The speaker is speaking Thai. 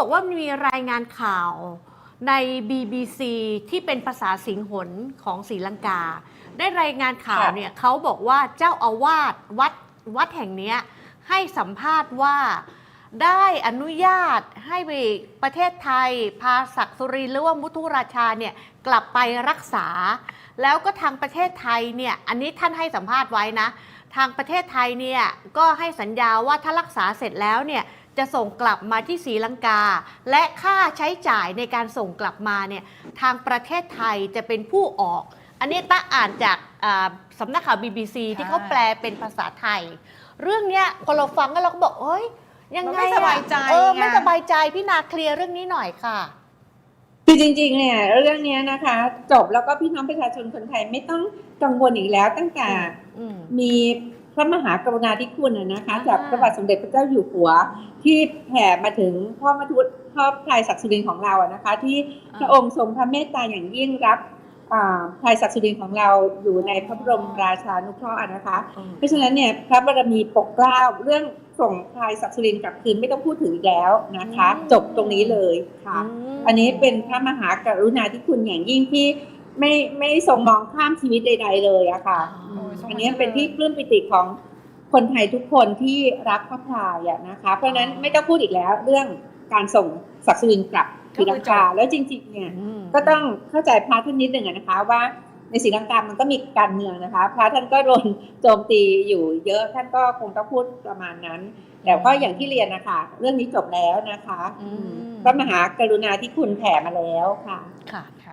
บอกว่ามีรายงานข่าวใน BBC ที่เป็นภาษาสิงหนของศรีลังกา ได้รายงานข่าวค่ะเนี่ยเขาบอกว่าเจ้าอาวาสวัดวัดแห่งเนี้ยให้สัมภาษณ์ว่าได้อนุญาตให้ไปประเทศไทย พาศักดิ์สุรินทร์หรือว่ามุทุราชาเนี่ยกลับไปรักษา แล้วก็ทางประเทศไทยเนี่ยอันนี้ท่านให้สัมภาษณ์ไว้นะ ทางประเทศไทยเนี่ยก็ให้สัญญาว่าถ้ารักษาเสร็จแล้วเนี่ย จะส่งกลับมาที่ศรีลังกา และค่าใช้จ่ายในการส่งกลับมาเนี่ยทางประเทศไทยจะเป็นผู้ออก อันนี้ตาอ่านจากอ่าสำนักข่าว BBC ที่เขาแปลเป็นภาษาไทย เรื่องเนี้ยพอเราฟังแล้วเราก็บอกเอ้ยยังไงมันไม่อะสบายใจเออไงไม่สบายใจพี่นาเคลียร์เรื่องนี้หน่อยค่ะคือจริงๆ เนี่ยเรื่องเนี้ยนะคะ จบแล้วก็พี่น้องประชาชนคนไทยไม่ต้องกังวลอีกแล้วตั้งแต่อืมมี พระมหากรุณาธิคุณน่ะนะคะอ่าจากพระบาทสมเด็จพระเจ้าอยู่หัว ที่แผ่มาถึงพ่อมาทุตพ่อพลายศักดิ์สุรินทร์ของเราอะนะคะ ที่พระองค์ทรงพระเมตตาอย่างยิ่งรับอ่าพลายศักดิ์สุรินทร์ของเราอยู่ในพระบรมราชานุเคราะห์อะนะคะ เพราะฉะนั้นเนี่ยพระบารมีปกเกล้าเรื่องส่งพลายศักดิ์สุรินทร์กลับคืนไม่ต้องพูดถึงอีกแล้วนะคะอืมจบตรงนี้เลยค่ะมอันนี้เป็นพระมหากรุณาธิคุณอย่างยิ่งที่ ไม่ไม่ทรงมองข้ามชีวิตใด ๆ เลยอะค่ะอ๋ออืมทรงอันนี้พระเจริญเป็นที่ปลื้มปิติของคนไทยทุกคนที่รักพระพลายอะนะคะ เพราะฉะนั้นไม่ต้องพูดอีกแล้วเรื่องการส่งศักดิ์สุรินทร์กลับศรีลังกาแล้วจริงๆเนี่ยอืมก็ต้องเข้าใจพระท่านนิดหนึ่งอะนะคะว่าในศรีลังกามันก็มีการเมืองนะคะ พระท่านก็โดนโจมตีอยู่เยอะท่านก็คงต้องพูดประมาณนั้นแต่ก็อย่างที่เรียนนะคะเรื่องนี้จบแล้วนะคะอืมพระมหากรุณาธิคุณแผ่มาแล้วค่ะค่ะ